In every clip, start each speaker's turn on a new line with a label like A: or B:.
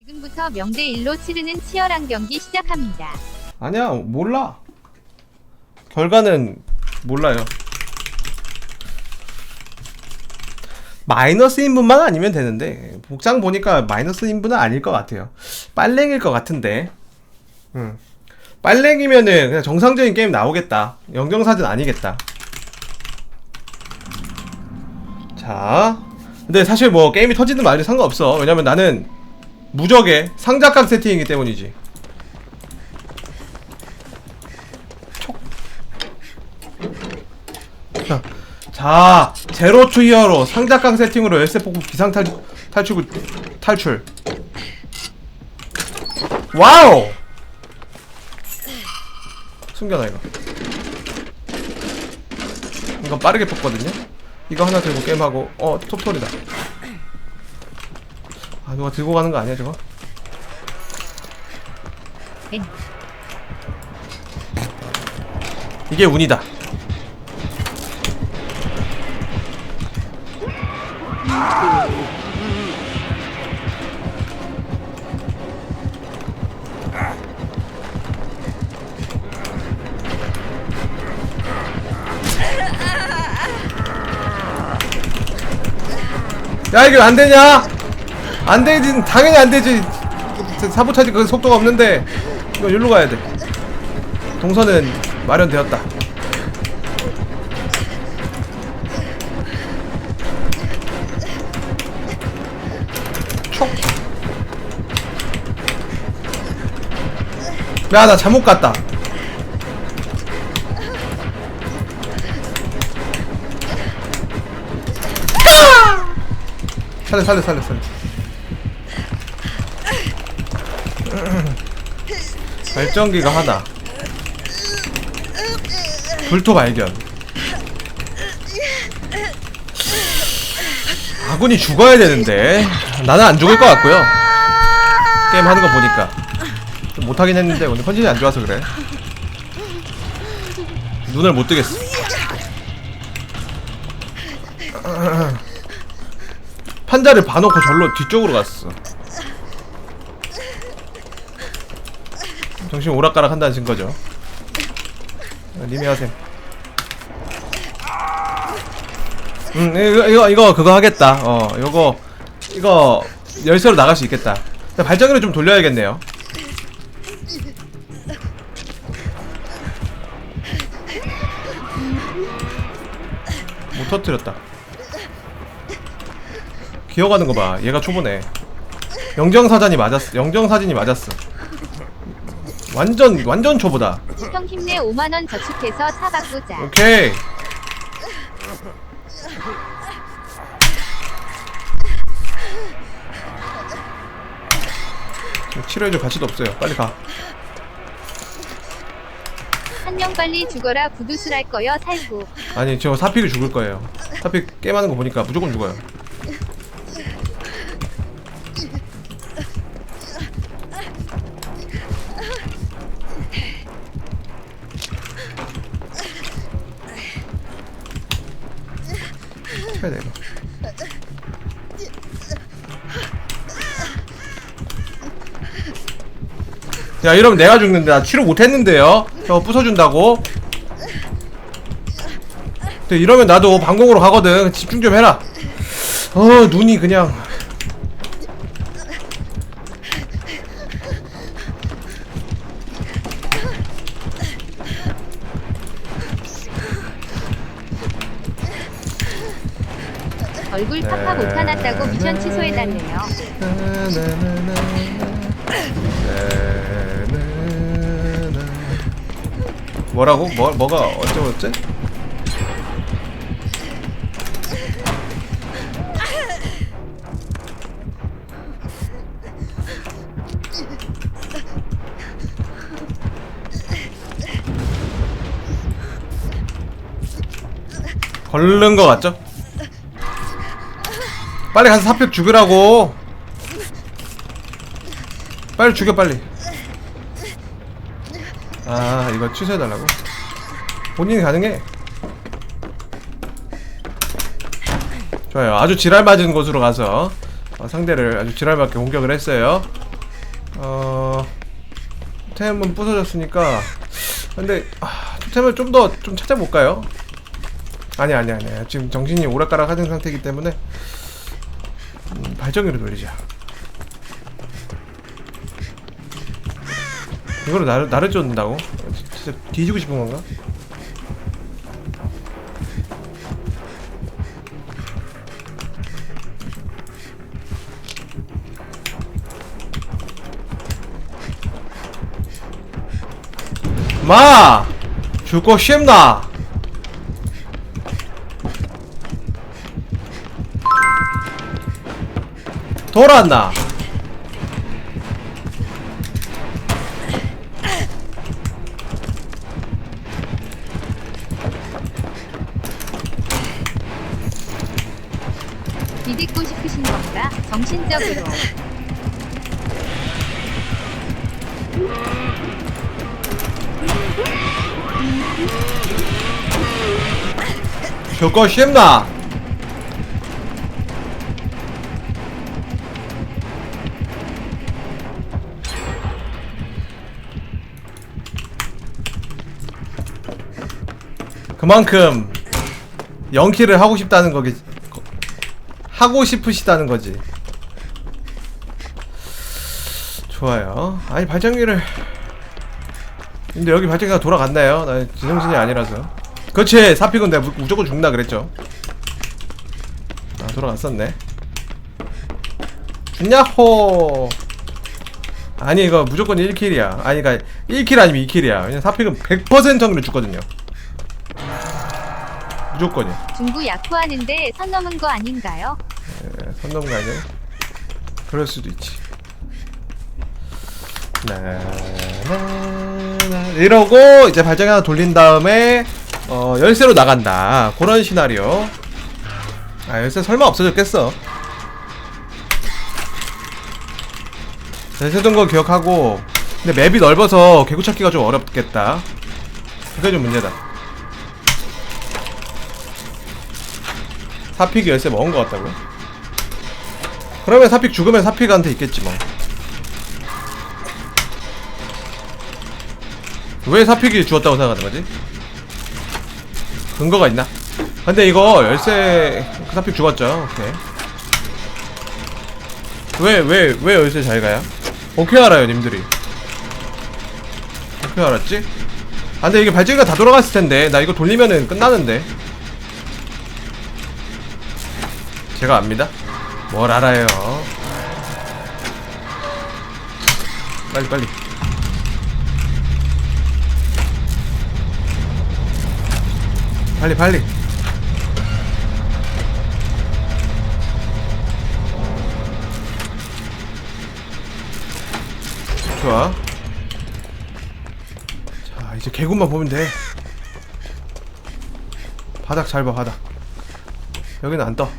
A: 지금부터 명대 1로 치르는 치열한 경기 시작합니다.
B: 아니야 몰라. 결과는 몰라요. 마이너스 인분만 아니면 되는데 복장 보니까 마이너스 인분은 아닐 것 같아요. 빨랭일 것 같은데. 음. 빨랭이면은 그냥 정상적인 게임 나오겠다. 영정사진 아니겠다 자 근데 사실 뭐 게임이 터지든 말든 상관없어. 왜냐면 나는 무적의 상자각 세팅이기 때문이지. 자, 자 제로 투 히어로 상자깡 세팅으로 열쇠 뽑고 기상 탈, 탈출 탈출. 와우! 숨겨놔 이거. 이거 빠르게 뽑거든요 이거 하나 들고 게임하고. 어 톱돌이다. 아 누가 들고 가는 거 아니야 저거?
A: 엔.
B: 이게 운이다 야 이거 안 되냐? 안 되지 당연히 안 되지. 사보타지 그 속도가 없는데 이거 여기로 가야 돼. 동선은 마련되었다. 야 나 잘못 갔다 살려 살려 살려 살려. 발전기가 하나 불토 발견. 아군이 죽어야 되는데 나는 안 죽을 것 같고요. 게임 하는 거 보니까. 좀 못하긴 했는데 오늘 컨디션이 안 좋아서 그래. 눈을 못 뜨겠어 판자를 봐놓고 절로 뒤쪽으로 갔어. 정신 오락가락 한다는 증거죠. 어, 님이 하셈 음 이거, 이거 이거 그거 하겠다. 어 이거 이거 열쇠로 나갈 수 있겠다. 발전기를 좀 돌려야겠네요. 못 터뜨렸다 기어가는 거 봐. 얘가 초보네. 영정사전이 맞았어 영정사진이 맞았어. 완전 완전 초보다.
A: 형 힘내 5만 원 저축해서 차 바꾸자.
B: 오케이. 치료해줄 가치도 없어요. 빨리 가.
A: 한 명 빨리 죽어라 구두술 할 거여 살고.
B: 아니 저 사픽이 죽을 거예요. 사픽 게임하는 거 보니까 무조건 죽어요 해야 돼 이거. 야 이러면 내가 죽는데 나 치료 못했는데요? 저거 부숴준다고? 근데 이러면 나도 방공으로 가거든. 집중 좀 해라. 어 눈이 그냥
A: 얼굴 파파 못하났다고 미션 취소해달래요.
B: 뭐라고? 뭐, 뭐가 어쩌고 저쩌? 걸른 거 같죠? 빨리 가서 사표 죽으라고 빨리 죽여 빨리 아 이거 취소해달라고? 본인이 가능해 좋아요. 아주 지랄 맞은 곳으로 가서 어, 상대를 아주 지랄맞게 공격을 했어요. 어 템은 부서졌으니까 근데 아, 템을 좀 더좀 찾아볼까요? 아니 아니 아니 지금 정신이 오락가락 하는 상태이기 때문에 음, 발전기로 돌리자. 이거로 나를 나를 쫓는다고? 진짜 뒤지고 싶은 건가? 마! 죽고 싶나? 돌았나?
A: 비딛고 싶으신 건가? 정신적으로.
B: 죽고 싶나? 그만큼 연키를 하고 싶다는 거겠 하고 싶으시다는 거지. 좋아요. 아니 발전기를 근데 여기 발전기가 돌아갔나요? 나 제정신이 아니라서. 그렇지 사픽은 내가 무- 무조건 죽나 그랬죠. 아 돌아갔었네. 죽냐호. 아니 이거 무조건 1킬이야. 아니 그니까 1킬 아니면 2킬이야. 왜냐 사픽은 100% 확률로 죽거든요. 무조건이야.
A: 중구 약호하는데 선 넘은 거 아닌가요?
B: 예, 선 넘은 거 아니야? 그럴 수도 있지. 나, 나, 나. 이러고 이제 발전기 하나 돌린 다음에 어, 열쇠로 나간다. 그런 시나리오. 아 열쇠 설마 없어졌겠어. 열쇠 둔거 기억하고 근데 맵이 넓어서 개구 찾기가 좀 어렵겠다. 그게 좀 문제다. 사픽이 열쇠 먹은 것 같다고요? 그러면 사픽 죽으면 사픽한테 있겠지 뭐. 왜 사픽이 죽었다고 생각하는 거지? 근거가 있나? 근데 이거 열쇠 그 사픽 죽었죠. 오케이. 왜왜왜 열쇠 잘 가요? 어떻게 알아요, 님들이? 어떻게 알았지? 아 근데 이게 발전기가 다 돌아갔을 텐데 나 이거 돌리면은 끝나는데. 제가 압니다. 뭘 알아요? 빨리 빨리. 빨리 빨리. 좋아. 자 이제 개구만 보면 돼. 바닥 잘 봐 바닥. 여기는 안 떠.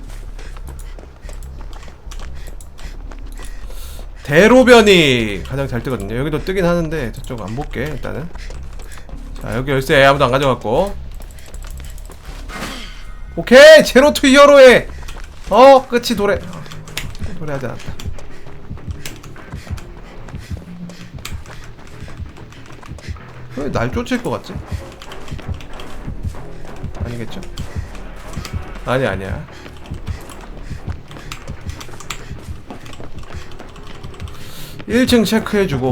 B: 대로변이 가장 잘 뜨거든요. 여기도 뜨긴 하는데 저쪽 안 볼게 일단은. 자 여기 열쇠 아무도 안 가져갔고. 오케이 제로 투 히어로의 어 끝이 도래. 어, 도래하지 않았다. 왜 날 쫓을 것 같지? 아니겠죠? 아니 아니야. 일층 체크해주고.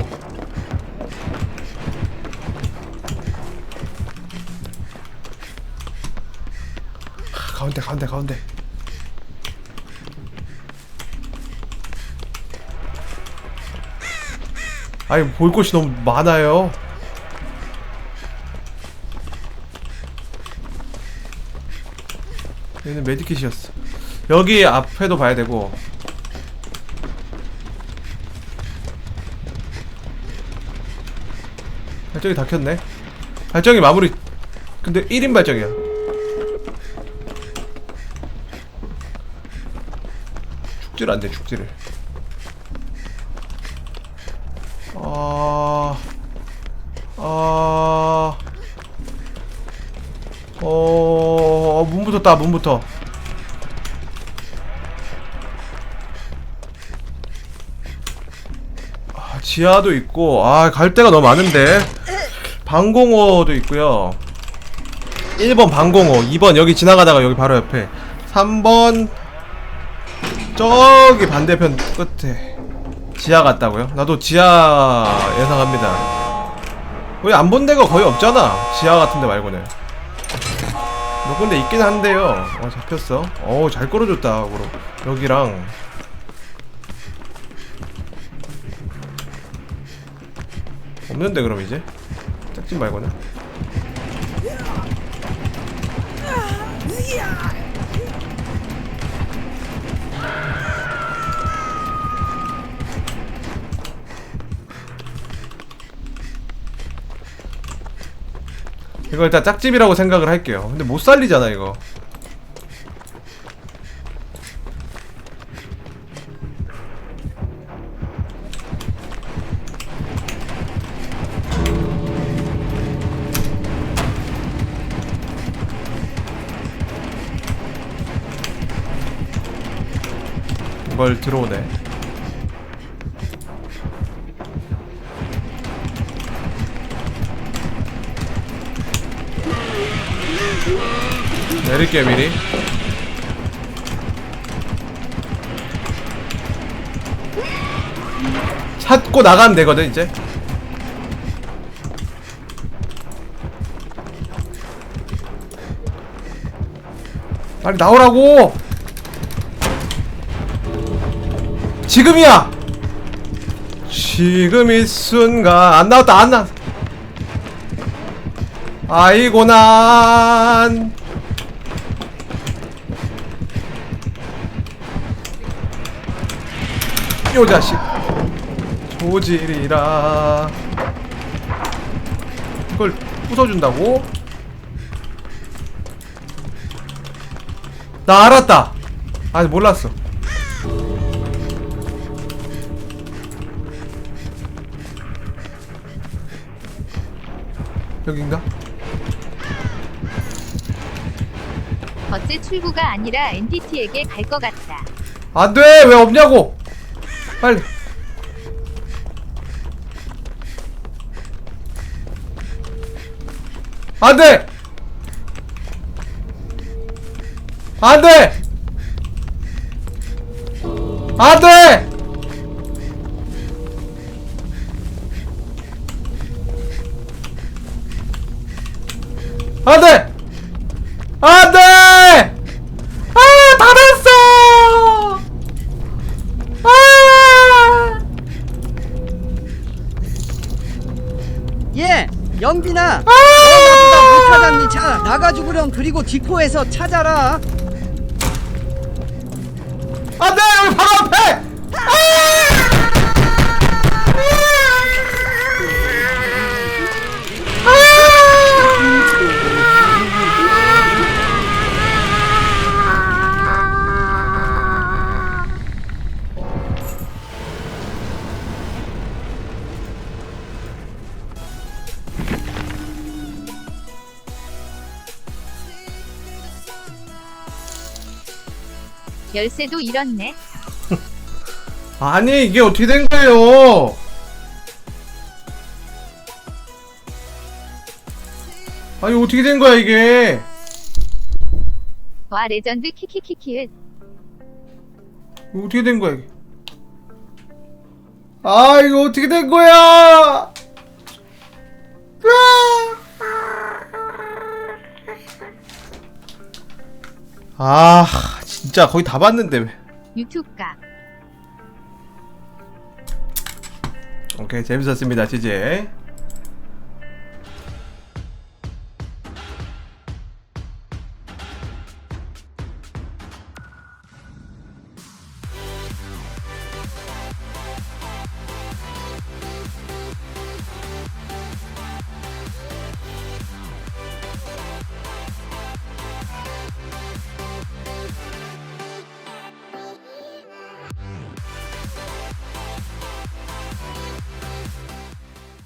B: 하, 가운데 가운데 가운데. 아니 볼 곳이 너무 많아요. 얘는 메디킷이었어. 여기 앞에도 봐야 되고 발정이 다 켰네. 발정이 마무리. 근데 1인 발정이야. 축질 안돼 죽지를. 아... 아... 어, 어... 문 붙었다 문 붙어. 아, 지하도 있고 아 갈 데가 너무 많은데. 방공호도 있고요. 1번 방공호 2번 여기 지나가다가 여기 바로 옆에. 3번 저기 반대편 끝에 지하 같다고요? 나도 지하 예상합니다. 우리 안 본 데가 거의 없잖아 지하 같은 데 말고는. 몇 군데 있긴 한데요. 어 잡혔어. 어우 잘 끌어줬다 그로. 여기랑. 없는데 그럼 이제 짝짓 말고는 이거 일단 짝집이라고 생각을 할게요. 근데 못 살리잖아 이거 걸 들어오네. 내릴게 미리. 찾고 나가면 되거든 이제. 빨리 나오라고 지금이야! 지금 이 순간 안 나왔다 안 나. 아이고 난 요 자식. 조질이라. 이걸 부숴준다고? 나 알았다. 아니 몰랐어 여긴가?
A: 어째 출구가 아니라 NTT에게 갈 것 같다.
B: 안 돼! 왜 없냐고! 빨리. 안 돼! 안 돼! 안 돼 안돼 안돼 아 닫았어 아!
C: 예, 영빈아.
B: 아!
C: 못 찾았니? 자, 나가 죽으렴. 그리고 디코에서 찾아라.
B: 안돼
A: 열쇠도 잃었네.
B: 아니 이게 어떻게 된 거예요? 아니 어떻게 된 거야 이게?
A: 와 레전드 키키키키읒.
B: 이거 어떻게 된 거야 이게? 아 이거 어떻게 된 거야? 아 진짜 거의 다 봤는데 왜
A: 유튜브 각.
B: 오케이 재밌었습니다 지제